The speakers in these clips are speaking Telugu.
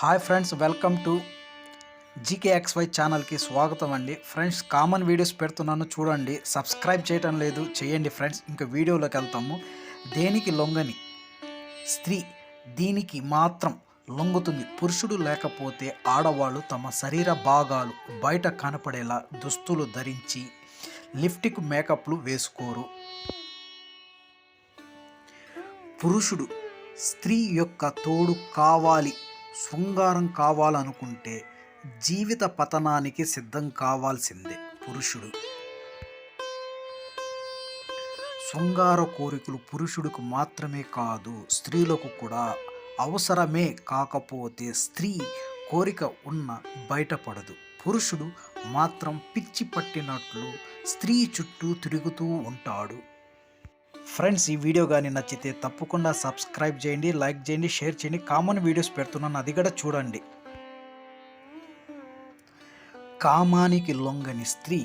Hi friends welcome to G K X Y ఛానల్కి స్వాగతం అండి. ఫ్రెండ్స్ కామన్ వీడియోస్ పెడుతున్నాను చూడండి. సబ్స్క్రైబ్ చేయటం లేదు చేయండి ఫ్రెండ్స్. ఇంకా వీడియోలోకి వెళ్తాము. దేనికి లొంగని? స్త్రీ దీనికి మాత్రం లొంగుతుంది. పురుషుడు లేకపోతే ఆడవాళ్ళు తమ శరీర భాగాలు బయట కనపడేలా దుస్తులు ధరించి లిఫ్టిక్ మేకప్లు వేసుకోరు. పురుషుడు స్త్రీ యొక్క తోడు కావాలి. శృంగారం కావాలనుకుంటే జీవిత పతనానికి సిద్ధం కావాల్సిందే పురుషుడు. శృంగార కోరికలు పురుషుడికి మాత్రమే కాదు స్త్రీలకు కూడా అవసరమే కాకపోతే స్త్రీ కోరిక ఉన్న బయటపడదు. పురుషుడు మాత్రం పిచ్చి పట్టినట్లు స్త్రీ చుట్టూ తిరుగుతూ ఉంటాడు. ఫ్రెండ్స్ ఈ వీడియో కానీ నచ్చితే తప్పకుండా సబ్స్క్రైబ్ చేయండి లైక్ చేయండి షేర్ చేయండి. కామన్ వీడియోస్ పెడుతున్నాను అది కూడా చూడండి. కామానికి లొంగని స్త్రీ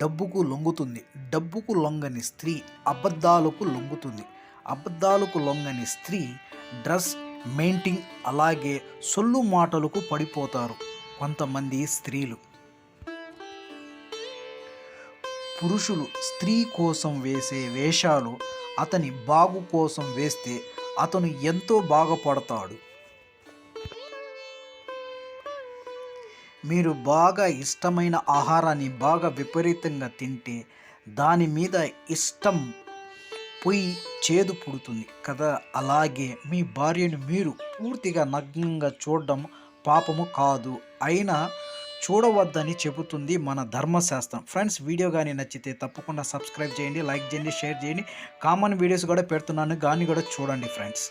డబ్బుకు లొంగుతుంది. డబ్బుకు లొంగని స్త్రీ అబద్ధాలకు లొంగుతుంది. అబద్ధాలకు లొంగని స్త్రీ డ్రెస్ మెయింటింగ్ అలాగే సొల్లు మాటలకు పడిపోతారు కొంతమంది స్త్రీలు. పురుషులు స్త్రీ కోసం వేసే వేషాలు అతని బాగు కోసం వేస్తే అతను ఎంతో బాగుపడతాడు. మీరు బాగా ఇష్టమైన ఆహారాన్ని బాగా విపరీతంగా తింటే దాని మీద ఇష్టం పొయ్యి చేదు పుడుతుంది కదా? అలాగే మీ భార్యను మీరు పూర్తిగా నగ్నంగా చూడడం పాపము కాదు. అయినా చూడవద్దని చెబుతుంది మన ధర్మశాస్త్రం. ఫ్రెండ్స్ వీడియో కానీ నచ్చితే తప్పకుండా సబ్స్క్రైబ్ చేయండి లైక్ చేయండి షేర్ చేయండి. కామన్ వీడియోస్ కూడా పెడుతున్నాను కానీ కూడా చూడండి ఫ్రెండ్స్